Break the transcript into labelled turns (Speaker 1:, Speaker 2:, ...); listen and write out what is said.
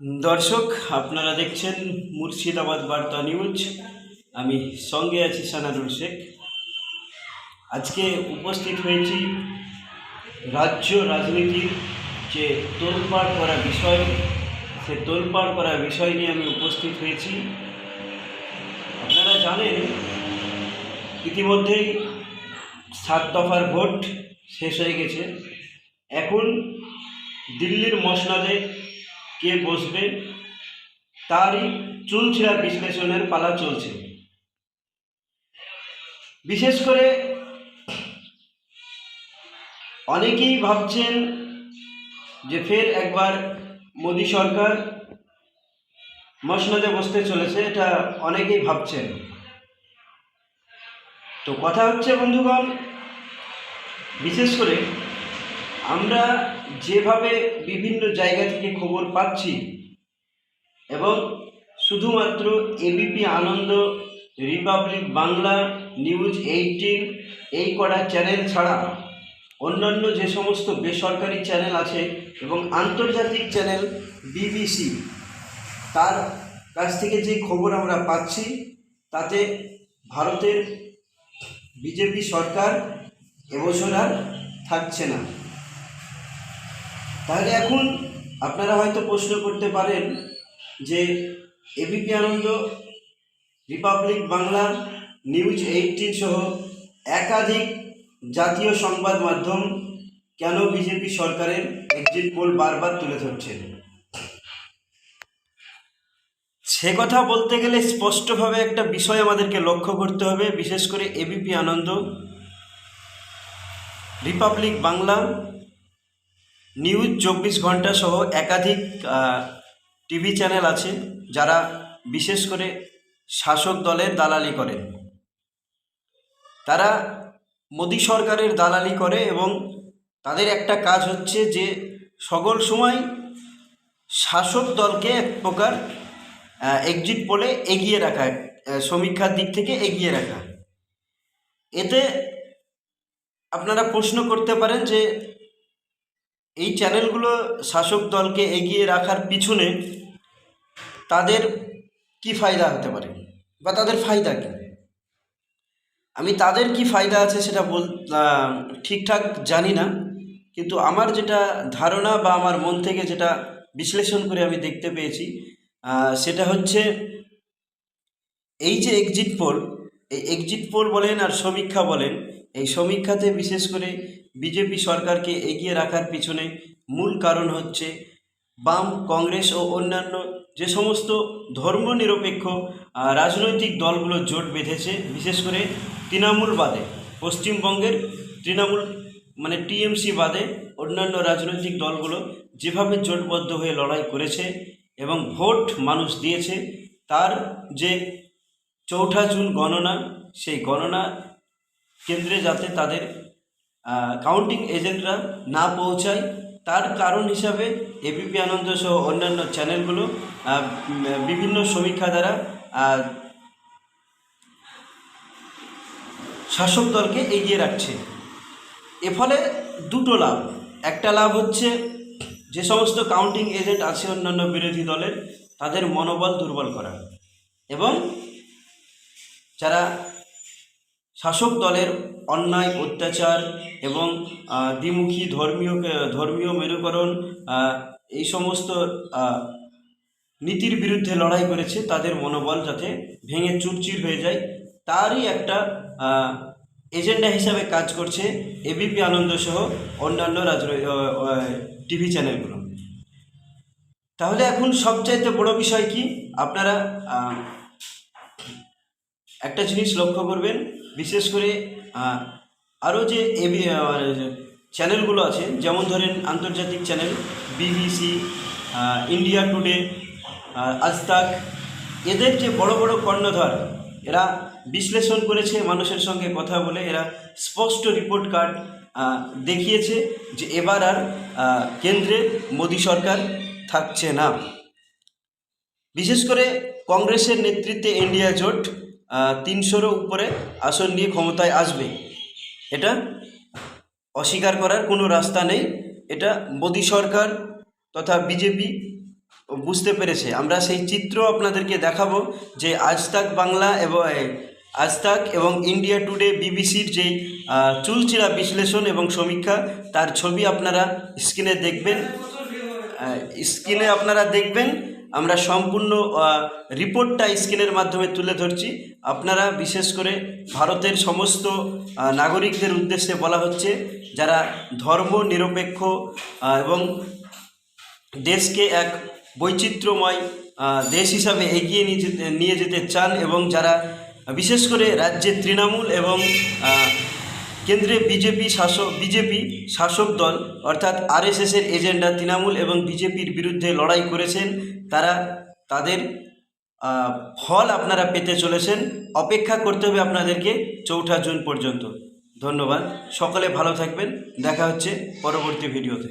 Speaker 1: দর্শক, আপনারা দেখছেন মুর্শিদাবাদ বার্তা নিউজ। আমি সঙ্গে আছি সানারুল শেখ। আজকে উপস্থিত হয়েছি রাজ্য রাজনীতির যে তোলপাড় করা বিষয়, সে তোলপাড় করা বিষয় নিয়ে আমি উপস্থিত হয়েছি। আপনারা জানেন, ইতিমধ্যেই সাত দফার ভোট শেষ হয়ে গেছে। এখন দিল্লির মসনাদে কে বসবে? তারই চুলছিলা বিশ্লেষণের পালা চলছে। বিশেষ করে অনেকেই ভাবছেন যে ফের একবার মোদী সরকার মসনদে বসতে চলেছে, এটা অনেকেই ভাবছেন। তো কথা হচ্ছে, বন্ধুগণ, বিশেষ করে আমরা যেভাবে বিভিন্ন জায়গা থেকে খবর পাচ্ছি এবং শুধুমাত্র ABP Ananda Republic Bangla News eighteen, এই কটা চ্যানেল ছাড়া অন্যান্য যে সমস্ত বেসরকারি চ্যানেল আছে এবং আন্তর্জাতিক চ্যানেল বিবিসি তার কাছ থেকে যে খবর আমরা পাচ্ছি, তাতে ভারতের বিজেপি সরকার এবছর আর থাকছে না। তাহলে এখন আপনারা হয়তো প্রশ্ন করতে পারেন যে ABP Ananda, Republic Bangla News eighteen সহ একাধিক জাতীয় সংবাদ মাধ্যম কেন বিজেপি সরকারের এক্সিট পোল বারবার তুলে ধরছে? সে কথা বলতে গেলে স্পষ্টভাবে একটা বিষয় আমাদেরকে লক্ষ্য করতে হবে, বিশেষ করে ABP Ananda, Republic Bangla News চব্বিশ ঘণ্টা সহ একাধিক টিভি চ্যানেল আছে যারা বিশেষ করে শাসক দলের দালালি করেন তারা মোদী সরকারের দালালি করে এবং তাদের একটা কাজ হচ্ছে যে সকল সময় শাসক দলকে এক প্রকার এক্সিট পোলে এগিয়ে রাখা সমীক্ষার দিক থেকে এগিয়ে রাখা। এতে আপনারা প্রশ্ন করতে পারেন যে এই চ্যানেলগুলো শাসক দলকে এগিয়ে রাখার পিছনে তাদের কি ফায়দা হতে পারে? বা তাদের ফায়দা কী? আমি তাদের কি ফায়দা আছে সেটা বল ঠিকঠাক জানি না, কিন্তু আমার যেটা ধারণা বা আমার মন থেকে যেটা বিশ্লেষণ করে আমি দেখতে পেয়েছি সেটা হচ্ছে এই যে এক্সিট পোল এই এক্সিট পোল বলেন আর সমীক্ষা বলেন এই সমীক্ষাতে বিশেষ করে বিজেপি সরকারকে এগিয়ে রাখার পিছনে মূল কারণ হচ্ছে বাম, কংগ্রেস ও অন্যান্য যে সমস্ত ধর্মনিরপেক্ষ রাজনৈতিক দলগুলো জোট বেঁধেছে, বিশেষ করে তৃণমূল বাদে, পশ্চিমবঙ্গের তৃণমূল মানে টিএমসি বাদে অন্যান্য রাজনৈতিক দলগুলো যেভাবে জোটবদ্ধ হয়ে লড়াই করেছে এবং ভোট মানুষ দিয়েছে, তার যে চৌঠা জুন গণনা, সেই গণনা কেন্দ্রে যাতে তাদের কাউন্টিং এজেন্টরা না পৌঁছায়। তার কারণ হিসাবে এবিপি আনন্দ সহ অন্যান্য চ্যানেলগুলো বিভিন্ন সমীক্ষা দ্বারা শাসক দলকে এগিয়ে রাখছে। এ ফলে দুটো লাভ। একটা লাভ হচ্ছে, যে সমস্ত কাউন্টিং এজেন্ট আছে অন্যান্য বিরোধী দলের, তাদের মনোবল দুর্বল করা। এবং যারা শাসক দলের অন্যায়, অত্যাচার এবং দ্বিমুখী ধর্মীয় ধর্মীয় মেরুকরণ এই সমস্ত নীতির বিরুদ্ধে লড়াই করেছে তাদের মনোবল যাতে ভেঙে চুরচির হয়ে যায়। তারই একটা এজেন্ডা হিসাবে কাজ করছে এবিপি আনন্দ সহ অন্যান্য রাজনৈতিক টিভি চ্যানেলগুলো। তাহলে এখন সবচাইতে বড় বিষয় কি? আপনারা একটা জিনিস লক্ষ্য করবেন, বিশেষ করে আরও যে এবি চ্যানেলগুলো আছে, যেমন ধরেন আন্তর্জাতিক channel, BBC India Today Aaj Tak, এদের যে বড় বড় কর্ণধার, এরা বিশ্লেষণ করেছে, মানুষের সঙ্গে কথা বলে, এরা স্পষ্ট রিপোর্ট কার্ড দেখিয়েছে যে এবার আর কেন্দ্রে মোদী সরকার থাকছে না। বিশেষ করে কংগ্রেসের নেতৃত্বে ইন্ডিয়া জোট তিনশোরও উপরে আসন নিয়ে ক্ষমতায় আসবে। এটা অস্বীকার করার কোনো রাস্তা নেই। এটা মোদী সরকার তথা বিজেপি বুঝতে পেরেছে। আমরা সেই চিত্র আপনাদেরকে দেখাবো যে আজ তাক বাংলা এবং আজ তাক এবং ইন্ডিয়া টুডে বিবিসির আহ, চুলচিরা বিশ্লেষণ এবং সমীক্ষা তার ছবি আপনারা স্ক্রিনে দেখবেন। স্ক্রিনে আপনারা দেখবেন। আমরা সম্পূর্ণ রিপোর্টটা স্ক্রিনের মাধ্যমে তুলে ধরছি। আপনারা বিশেষ করে ভারতের সমস্ত নাগরিকদের উদ্দেশ্যে বলা হচ্ছে, যারা ধর্ম নিরপেক্ষ এবং দেশকে এক বৈচিত্র্যময় দেশ হিসাবে এগিয়ে নিয়ে যেতে চান এবং যারা বিশেষ করে রাজ্যে তৃণমূল এবং কেন্দ্রে বিজেপি শাসক বিজেপি শাসক দল, অর্থাৎ আরএসএসের এজেন্ডা তৃণমূল এবং বিজেপির বিরুদ্ধে লড়াই করেছেন তারা তাদের ফল আপনারা পেতে চলেছেন। অপেক্ষা করতে হবে আপনাদেরকে চৌঠা জুন পর্যন্ত। ধন্যবাদ। সকলে ভালো থাকবেন। দেখা হচ্ছে পরবর্তী ভিডিওতে।